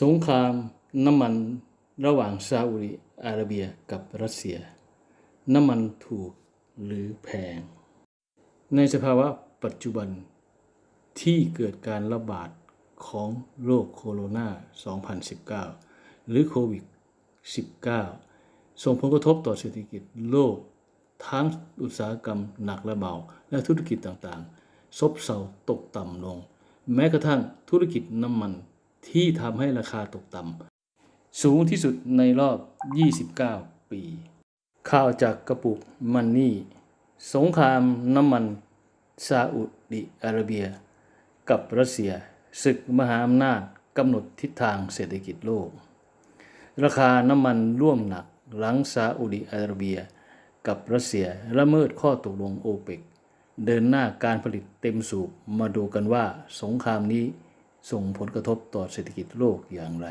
สงครามน้ำมันระหว่างซาอุดิอาระเบียกับรัสเซีย น้ำมันถูกหรือแพง ในสภาวะปัจจุบันที่เกิดการระบาดของโรคโคโรนา 2019 หรือโควิด 19 ส่งผลกระทบต่อเศรษฐกิจโลก ทั้งอุตสาหกรรมหนักและเบา และธุรกิจต่างๆ ซบเซาตกต่ำลง แม้กระทั่งธุรกิจน้ำมัน ที่ทำให้ราคาตกต่ำสูงที่สุดในรอบ 29 ปี ข่าวจากกระปุกมันนี่ สงครามน้ำมันซาอุดิอาระเบีย กับรัสเซียศึกมหาอำนาจกำหนดทิศทางเศรษฐกิจโลก ราคาน้ำมันร่วงหนักหลังซาอุดิอาระเบีย กับรัสเซียละเมิดข้อตกลงโอเปกเดินหน้าการผลิตเต็มสูบมาดูกันว่าสงครามนี้ ส่งผลกระทบต่อเศรษฐกิจโลกอย่างไร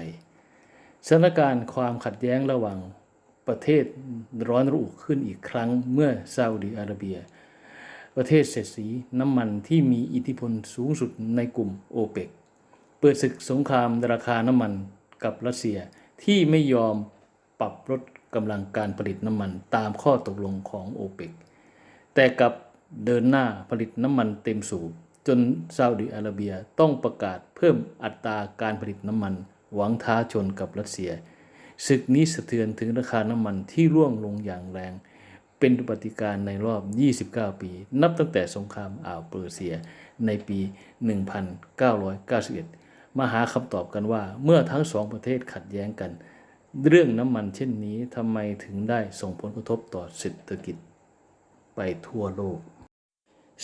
สถานการณ์ความขัดแย้งระหว่างประเทศร้อนระอุขึ้นอีกครั้งเมื่อซาอุดิอาระเบีย ประเทศเศรษฐีน้ำมันที่มีอิทธิพลสูงสุดในกลุ่มโอเปกเปิดศึกสงครามราคาน้ำมันกับรัสเซียที่ไม่ยอมปรับลดกำลังการผลิตน้ำมันตามข้อตกลงของโอเปกแต่กับเดินหน้าผลิตน้ำมันเต็มสูบ จนซาอุดิอาระเบียต้องประกาศเพิ่มอัตราการผลิตน้ำมัน หวังท้าชนกับรัสเซียศึกนี้สะเทือนถึงราคาน้ำมันที่ร่วงลงอย่างแรง เป็นปฏิการในรอบ 29 ปี นับตั้งแต่สงครามอ่าวเปอร์เซียในปี 1991 มาหาคำตอบกันว่าเมื่อทั้งสองประเทศขัดแย้งกัน เรื่องน้ำมันเช่นนี้ทำไมถึงได้ส่งผลกระทบต่อเศรษฐกิจไปทั่วโลก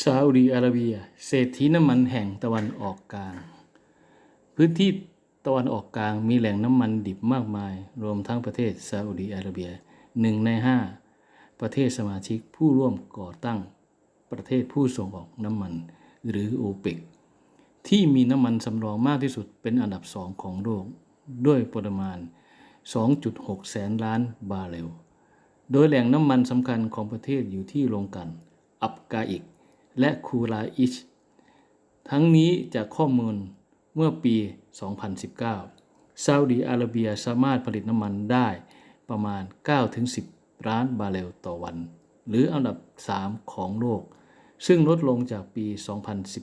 ซาอุดีอาระเบีย เศรษฐีน้ำมันแห่งตะวันออกกลาง พื้นที่ตะวันออกกลางมีแหล่งน้ำมันดิบมากมาย รวมทั้งประเทศซาอุดีอาระเบียหนึ่งในห้าประเทศสมาชิกผู้ร่วมก่อตั้งประเทศผู้ส่งออกน้ำมันหรือโอเปกที่มีน้ำมันสำรองมากที่สุดเป็นอันดับสองของโลกด้วยปริมาณ 2.6 แสนล้านบาร์เรล โดยแหล่งน้ำมันสำคัญของประเทศอยู่ที่โรงกลัน อับกาอิก และคูราอิช ทั้งนี้จากข้อมูลเมื่อปี 2019 ซาอุดีอาระเบียสามารถผลิตน้ำมันได้ประมาณ 9-10 ล้านบาร์เรลต่อวัน หรืออันดับ 3 ของโลก ซึ่งลดลงจากปี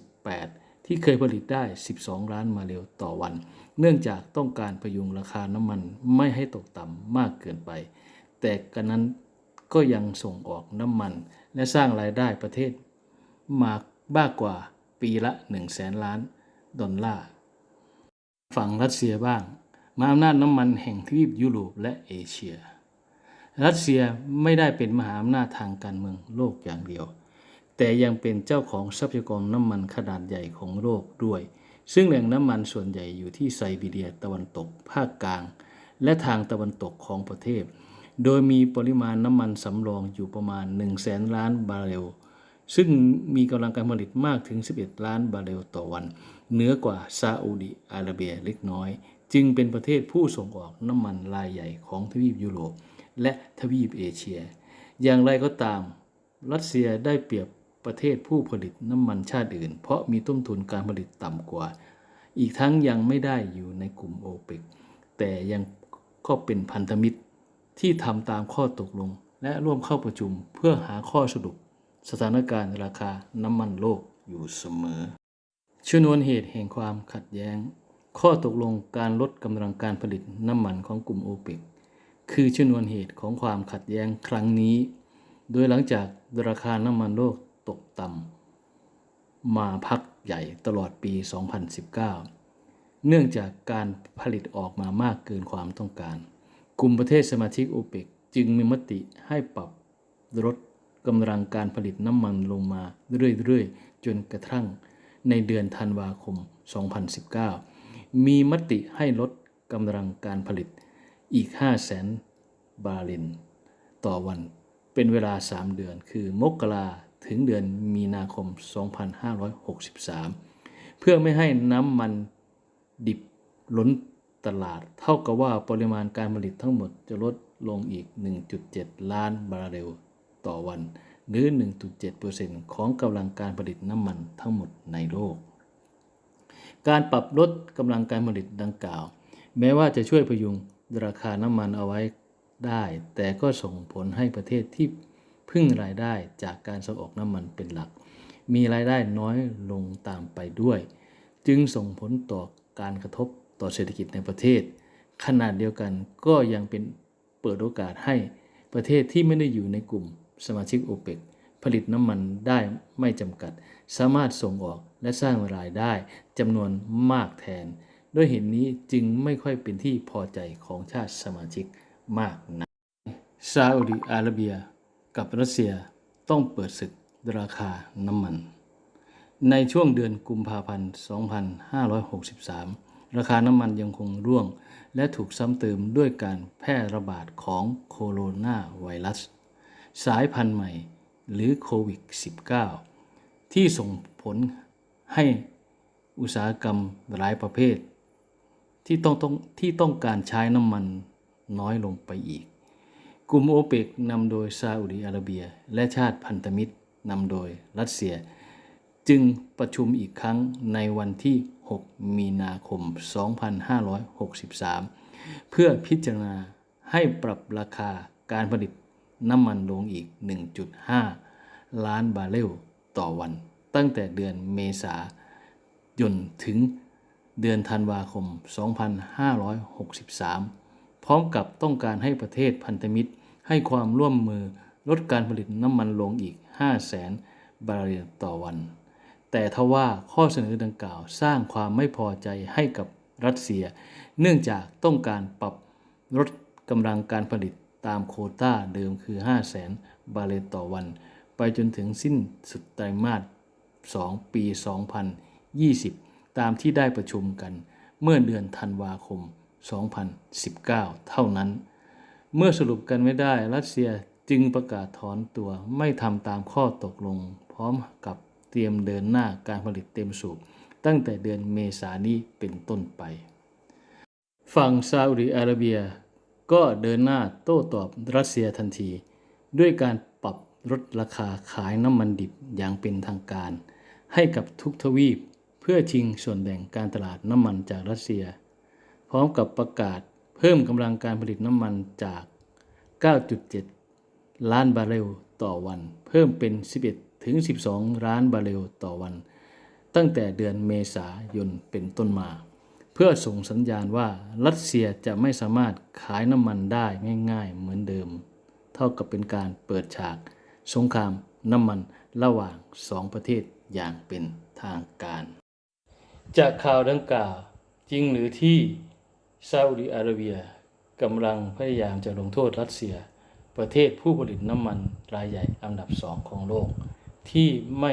2018 ที่เคยผลิตได้ 12 ล้านบาเรลต่อวัน เนื่องจากต้องการพยุงราคาน้ำมันไม่ให้ตกต่ำมากเกินไป แต่กันนั้นก็ยังส่งออกน้ำมัน และสร้างรายได้ประเทศ มากมากกว่าปีละ 1 0 0 0 0แสนล้านดอลลาร์ฝั่งรัสเซียบ้าง มาอำนาจน้ำมันแห่งทวีปยุโรปและเอเชีย รัสเซียไม่ได้เป็นมหาอำนาจทางการเมืองโลกอย่างเดียว แต่ยังเป็นเจ้าของทรัพยากรน้ำมันขนาดใหญ่ของโลกด้วย ซึ่งแหล่งน้ำมันส่วนใหญ่อยู่ที่ไซบีเรียตะวันตกภาคกลาง และทางตะวันตกของประเทศ โดยมีปริมาณน้ำมันสำรองอยู่ประมาณ1 0 0 0 0แสนล้านบาร์เรล ซึ่งมีกำลังการผลิตมากถึง 11 ล้านบาร์เรลต่อวัน เหนือกว่าซาอุดิอาระเบียเล็กน้อย จึงเป็นประเทศผู้ส่งออกน้ำมันรายใหญ่ของทวีปยุโรป และทวีปเอเชีย อย่างไรก็ตาม รัสเซียได้เปรียบประเทศผู้ผลิตน้ำมันชาติอื่น เพราะมีต้นทุนการผลิตต่ำกว่า อีกทั้งยังไม่ได้อยู่ในกลุ่มโอเปกแต่ยังก็เป็นพันธมิตรที่ทำตามข้อตกลง และร่วมเข้าประชุมเพื่อหาข้อสรุป สถานการณ์ราคาน้ำมันโลกอยู่เสมอ ชนวนเหตุแห่งความขัดแย้ง ข้อตกลงการลดกำลังการผลิตน้ำมันของกลุ่มโอเปกคือชนวนเหตุของความขัดแย้งครั้งนี้ โดยหลังจากราคาน้ำมันโลกตกต่ำมาพักใหญ่ตลอดปี 2019 เนื่องจากการผลิตออกมามากเกินความต้องการ กลุ่มประเทศสมาชิกโอเปกจึงมีมติให้ปรับลด กำลังการผลิตน้ำมันลงมาเรื่อยๆ จนกระทั่งในเดือนธันวาคม 2019 มีมติให้ลดกำลังการผลิตอีก 5 0 0แสนบาร์เรลต่อวันเป็นเวลา 3 เดือน คือมกราถึงเดือนมีนาคม 2563 เพื่อไม่ให้น้ำมันดิบล้นตลาด เท่ากับว่าปริมาณการผลิตทั้งหมดจะลดลงอีก 1.7 ล้านบาร์เรล ต่อวัน หรือ 1.7%ของกำลังการผลิตน้ำมันทั้งหมดในโลก การปรับลดกำลังการผลิตดังกล่าว แม้ว่าจะช่วยพยุงราคาน้ำมันเอาไว้ได้ แต่ก็ส่งผลให้ประเทศที่พึ่งรายได้จากการส่งออกน้ำมันเป็นหลัก มีรายได้น้อยลงตามไปด้วย จึงส่งผลต่อการกระทบต่อเศรษฐกิจในประเทศ ขนาดเดียวกันก็ยังเป็นเปิดโอกาสให้ประเทศที่ไม่ได้อยู่ในกลุ่ม สมาชิกโอเปกผลิตน้ำมันได้ไม่จำกัด สามารถส่งออกและสร้างรายได้จำนวนมากแทน ด้วยเหตุนนี้จึงไม่ค่อยเป็นที่พอใจของชาติสมาชิกมากนักซาอุดิอาระเบีย กับรัสเซียต้องเปิดศึกราคาน้ำมัน ในช่วงเดือนกุมภาพันธ์ 2563 ราคาน้ำมันยังคงร่วง และถูกซ้ำเติมด้วยการแพร่ระบาดของโคโรนาไวรัส สายพันธุ์ใหม่หรือโควิด -19 ที่ส่งผลให้อุตสาหกรรมหลายประเภท ที่ต้องต้องที่ต้องการใช้น้ำมันน้อยลงไปอีก กลุ่มโอเปกนำโดยซาอุดิอาระเบีย และชาติพันธมิตรนำโดยรัสเซีย จึงประชุมอีกครั้งในวันที่ 6 มีนาคม 2563 เพื่อพิจารณาให้ปรับราคาการผลิต น้ำมันลงอีก 1.5 ล้านบาร์เรลต่อวัน ตั้งแต่เดือนเมษายนถึงเดือนธันวาคม 2563 พร้อมกับต้องการให้ประเทศพันธมิตรให้ความร่วมมือลดการผลิตน้ำมันลงอีก5แสนบาร์เรลต่อวัน แต่ทว่าข้อเสนอดังกล่าวสร้างความไม่พอใจให้กับรัสเซีย เนื่องจากต้องการปรับลดกำลังการผลิต ตามโคต้าเดิมคือ 5 0 0แสนบาร์เรลต่อวัน ไปจนถึงสิ้นสุดไตรมาส 2 ปี 2020 ตามที่ได้ประชุมกัน เมื่อเดือนธันวาคม 2019 เท่านั้น เมื่อสรุปกันไม่ได้รัสเซียจึงประกาศถอนตัวไม่ทำตามข้อตกลง พร้อมกับเตรียมเดินหน้าการผลิตเต็มสูบตั้งแต่เดือนเมษายนนี้เป็นต้นไป ฝั่งซาอุดิอาระเบีย ก็เดินหน้าโต้ตอบรัสเซียทันที ด้วยการปรับลดราคาขายน้ำมันดิบอย่างเป็นทางการ ให้กับทุกทวีปเพื่อชิงส่วนแบ่งการตลาดน้ำมันจากรัสเซีย พร้อมกับประกาศเพิ่มกำลังการผลิตน้ำมันจาก 9.7 ล้านบาร์เรลต่อวัน เพิ่มเป็น 11 ถึง 12 ล้านบาร์เรลต่อวัน ตั้งแต่เดือนเมษายนเป็นต้นมา เพื่อส่งสัญญาณว่ารัสเซียจะไม่สามารถขายน้ำมันได้ง่ายๆ เหมือนเดิม เท่ากับเป็นการเปิดฉาก สงครามน้ำมันระหว่างสองประเทศอย่างเป็นทางการ จากข่าวดังกล่าวจริงหรือที่ซาอุดิอาระเบียกำลังพยายามจะลงโทษรัสเซีย ประเทศผู้ผลิตน้ำมันรายใหญ่อันดับสองของโลก ที่ไม่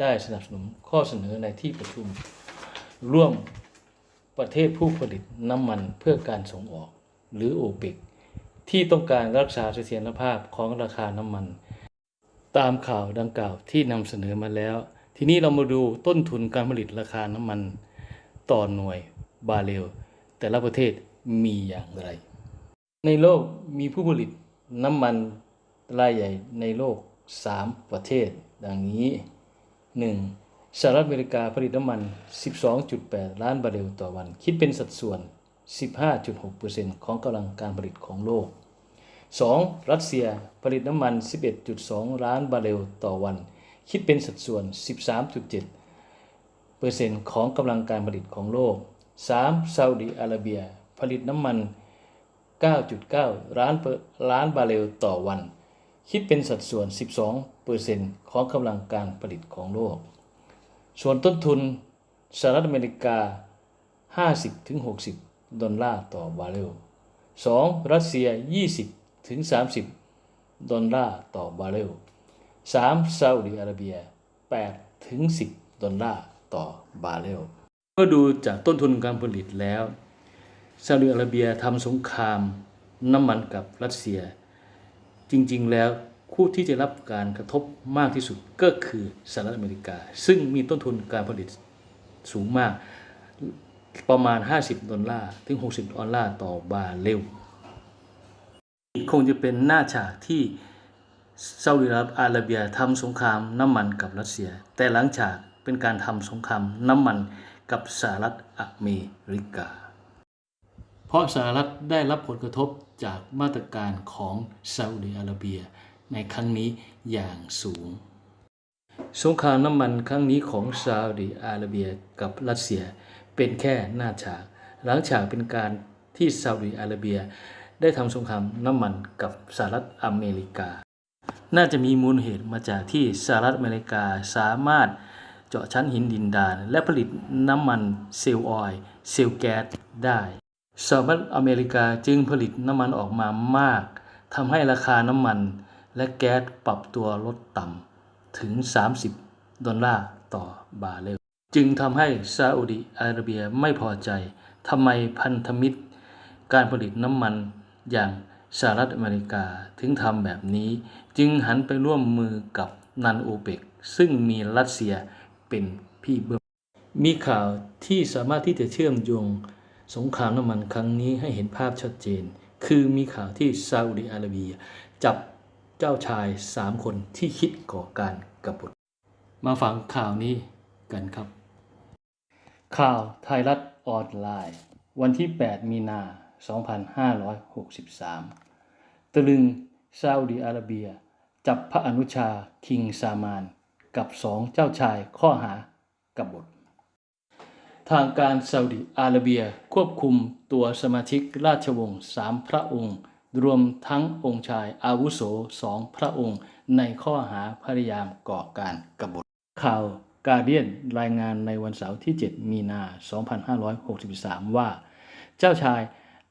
ได้สนับสนุนข้อเสนอในที่ประชุม ร่วม ประเทศผู้ผลิตน้ำมันเพื่อการส่งออก หรือโอเปกที่ต้องการรักษาเสถียรภาพของราคาน้ำมัน ตามข่าวดังกล่าวที่นำเสนอมาแล้ว ทีนี้เรามาดูต้นทุนการผลิตราคาน้ำมัน ต่อหน่วยบาร์เรลแต่ละประเทศมีอย่างไร ในโลกมีผู้ผลิตน้ำมันรายใหญ่ในโลก 3 ประเทศ ดังนี้ 1. สหรัฐอเมริกาผลิตน้ำมัน 12.8 ล้านบาร์เรลต่อวัน คิดเป็นสัดส่วน 15.6%ของกำลังการผลิตของโลก 2. รัสเซียผลิตน้ำมัน 11.2 ล้านบาร์เรลต่อวัน คิดเป็นสัดส่วน 13.7เปอร์เซ็นต์ของกำลังการผลิตของโลก 3. ซาอุดิอาระเบีย ผลิตน้ำมัน 9.9 ล้านเปอร์ล้านบาร์เรลต่อวัน คิดเป็นสัดส่วน 12เปอร์เซ็นต์ของกำลังการผลิตของโลก ส่วนต้นทุนสหรัฐอเมริกา 50-60 ดอลลาร์ต่อบาร์เรล 2. รัสเซีย 20ถึง30 ดอลลาร์ต่อบาร์เรล 3. ซาอุดิอาระเบีย8ถึง10 ดอลลาร์ต่อบาร์เรล เมื่อดูจากต้นทุนการผลิตแล้วซาอุดิอาระเบียทำสงครามน้ำมันกับรัสเซีย จริง ๆ แล้ว คู่ที่จะรับการกระทบมากที่สุดก็คือสหรัฐอเมริกา ซึ่งมีต้นทุนการผลิตสูงมากประมาณ 50 ดอลลาร์ ถึง 60 ดอลลาร์ต่อบาร์เรลคงจะเป็นหน้าฉากที่ซาอุดิอาระเบียทำสงครามน้ำมันกับรัสเซีย แต่หลังฉากเป็นการทำสงครามน้ำมันกับสหรัฐอเมริกา เพราะสหรัฐได้รับผลกระทบจากมาตรการของซาอุดิอาระเบีย ในครั้งนี้อย่างสูง สงครามน้ำมันครั้งนี้ของซาอุดิอาระเบียกับรัสเซียเป็นแค่หน้าฉาก หลังฉากเป็นการที่ซาอุดิอาระเบีย ได้ทำสงครามน้ำมันกับสหรัฐอเมริกา น่าจะมีมูลเหตุมาจากที่สหรัฐอเมริกาสามารถเจาะชั้นหินดินดาน และผลิตน้ำมันเซลล์ออยล์เซลล์แก๊สได้สหรัฐอเมริกาจึงผลิตน้ำมันออกมามากทำให้ราคาน้ำมัน และแก๊สปรับตัวลดต่ำถึง 30 ดอลลาร์ต่อบาร์เรล จึงทำให้ซาอุดิอาระเบียไม่พอใจทำไมพันธมิตร การผลิตน้ำมันอย่างสหรัฐอเมริกาถึงทำแบบนี้ จึงหันไปร่วมมือกับนันโอเปก ซึ่งมีรัสเซียเป็นพี่เบื้องมีข่าวที่สามารถที่จะเชื่อมโยงสงครามน้ำมันครั้งนี้ให้เห็นภาพชัดเจน คือมีข่าวที่ซาอุดิอาระเบียจับ เจ้าชายสามคนที่คิดก่อการกบฏ มาฟังข่าวนี้กันครับ ข่าวไทยรัฐออนไลน์ วันที่ 8 มีนา 2563ตะลึงซาอุดิอาระเบีย จับพระอนุชาคิงซามาน กับสองเจ้าชายข้อหากบฏ ทางการซาอุดิอาระเบียควบคุมตัวสมาชิกราชวงศ์สามพระองค์ รวมทั้งองค์ชายอาวุโสสองพระองค์ ในข้อหาพยายามก่อการกบฏข่าวกาเดียนรายงานในวันเสาร์ที่ 7 มีนา 2563 ว่า เจ้าชาย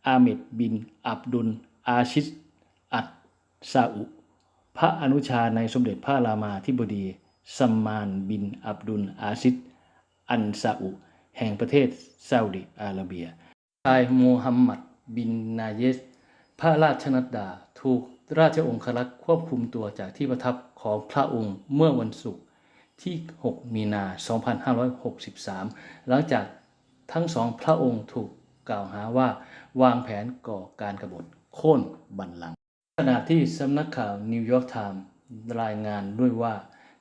อาเมดบิน อับดุล อาชิดอัดซาอุ พระอนุชาในสมเด็จพระรามาธิบดีซัมมานบิน อับดุล อาชิดอันซาอุ แห่งประเทศซาอุดิอาระเบีย ชายโมฮัมหมัดบิน นาเยส ระราชนัดดาถูกราชองครักษ์ควบคุมตัวจากที่ประทับของพระองค์เมื่อวันศุกร์ที่ 6 มีนา 2563 หลังจากทั้งสองพระองค์ถูกกล่าวหาว่าวางแผนก่อการกบฏโค่นบัลลังก์ขณะที่สำนักข่าวนิวยอร์กไทม์รายงานด้วยว่า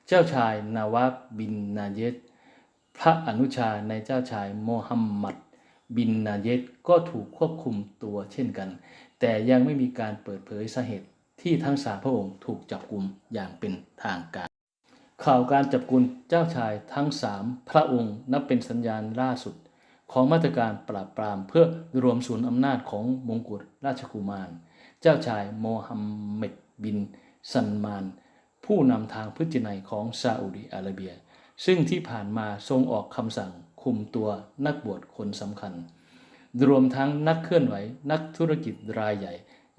เจ้าชายนาวาบบินนาเยสพระอนุชาในเจ้าชายโมฮัมหมัด บินนาเยตก็ถูกควบคุมตัวเช่นกัน แต่ยังไม่มีการเปิดเผยสาเหตุที่ทั้งสามพระองค์ถูกจับกุมอย่างเป็นทางการ ข่าวการจับกุมเจ้าชายทั้งสามพระองค์นับเป็นสัญญาณล่าสุด ของมาตรการปราบปรามเพื่อรวมศูนย์อำนาจของมงกุฎราชกุมาร เจ้าชายโมฮัมเหม็ดบินซันมาน ผู้นำทางพฤตินัยของซาอุดิอาระเบีย ซึ่งที่ผ่านมาทรงออกคำสั่งคุมตัวนักบวชคนสำคัญ รวมทั้งนักเคลื่อนไหว นักธุรกิจรายใหญ่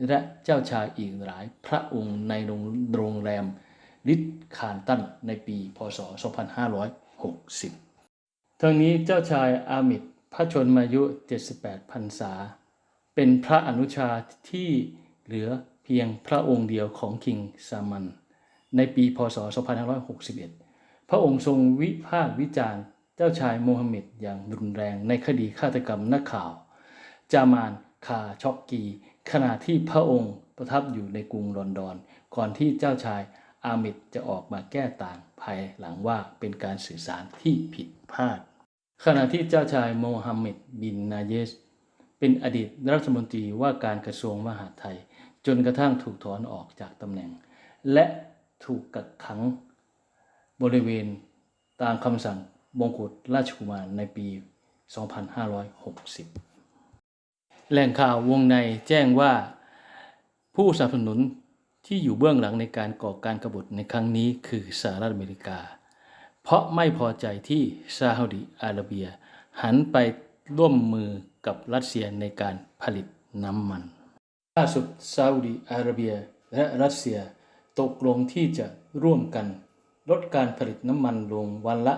และเจ้าชายอีกหลายพระองค์ในโรงแรมลิทคาร์ตันในปีพศ 2560 ทั้งนี้เจ้าชายอามิดพระชนมายุ 78พรรษา เป็นพระอนุชาที่เหลือเพียงพระองค์เดียวของคิงซามัน ในปีพศ 2561 พระองค์ทรงวิพากษ์วิจารณ์ เจ้าชายโมฮัมเหม็ดอย่างรุนแรงในคดีฆาตกรรมนักข่าว จามานคาช็อกกี ขณะที่พระองค์ประทับอยู่ในกรุงลอนดอน ก่อนที่เจ้าชายอามิดจะออกมาแก้ต่างภายหลังว่าเป็นการสื่อสารที่ผิดพลาด ขณะที่เจ้าชายโมฮัมเหม็ดบินนาเยส เป็นอดีตรัฐมนตรีว่าการกระทรวงมหาดไทย จนกระทั่งถูกถอนออกจากตำแหน่ง และถูกกักขังบริเวณตามคำสั่งมงกุฎราชกุมารในปี 2560 แหล่งข่าววงในแจ้งว่า ผู้สนับสนุนที่อยู่เบื้องหลังในการก่อการกบฏในครั้งนี้คือสหรัฐอเมริกา เพราะไม่พอใจที่ซาอุดิอาระเบีย หันไปร่วมมือกับรัสเซียในการผลิตน้ำมัน ล่าสุดซาอุดิอาระเบียและรัสเซียตกลงที่จะร่วมกัน ลดการผลิตน้ำมันลงวันละ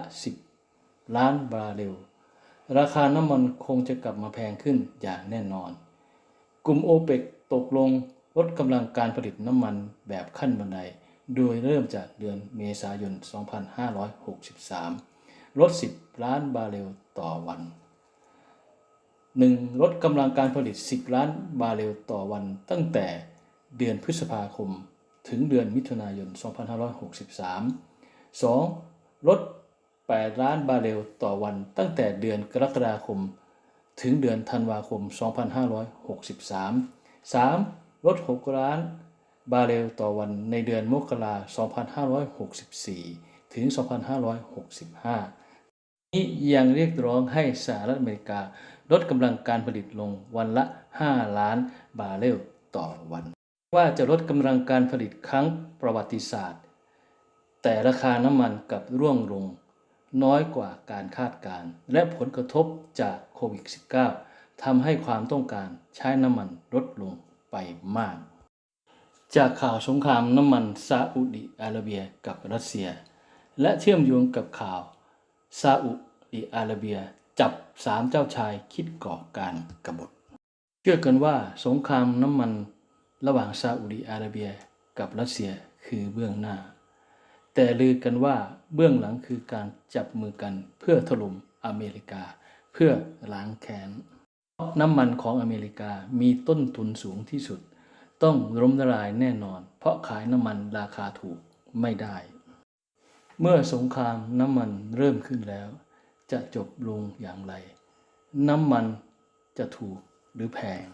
10 ล้านบาร์เรล ราคาน้ำมันคงจะกลับมาแพงขึ้นอย่างแน่นอน กลุ่มโอเปกตกลงลดกำลังการผลิตน้ำมันแบบขั้นบันได โดยเริ่มจากเดือนเมษายน 2563 ลด 10 ล้านบาร์เรลต่อวัน 1. ลดกำลังการผลิต 10 ล้านบาร์เรลต่อวัน ตั้งแต่เดือนพฤษภาคม ถึงเดือนมิถุนายน 2563 2. ลด 8 ล้านบาร์เรลต่อวันตั้งแต่เดือนกรกฎาคม ถึงเดือนธันวาคม 2563 3. ลด 6 ล้าน บาร์เรลต่อวันในเดือนมกราคม 2564 ถึง 2565 นี้ยังเรียกร้องให้สหรัฐอเมริกา ลดกำลังการผลิตลงวันละ 5 ล้านบาร์เรลต่อวัน ว่าจะลดกำลังการผลิตครั้งประวัติศาสตร์ แต่ราคาน้ำมันกับร่วงลง น้อยกว่าการคาดการณ์และผลกระทบจากโควิด -19 ทำให้ความต้องการใช้น้ำมันลดลงไปมาก จากข่าวสงครามน้ำมันซาอุดิอาระเบียกับรัสเซีย และเชื่อมโยงกับข่าวซาอุดิอาระเบียจับสามเจ้าชายคิดก่อการกบฏ เชื่อกันว่าสงครามน้ำมันระหว่างซาอุดิอาระเบียกับรัสเซียคือเบื้องหน้า แต่ลือกันว่าเบื้องหลังคือการจับมือกันเพื่อถล่มอเมริกา เพื่อล้างแค้นน้ำมันของอเมริกามีต้นทุนสูงที่สุด ต้องล้มละลายแน่นอน เพราะขายน้ำมันราคาถูกไม่ได้ เมื่อสงครามน้ำมันเริ่มขึ้นแล้ว จะจบลงอย่างไร น้ำมันจะถูกหรือแพง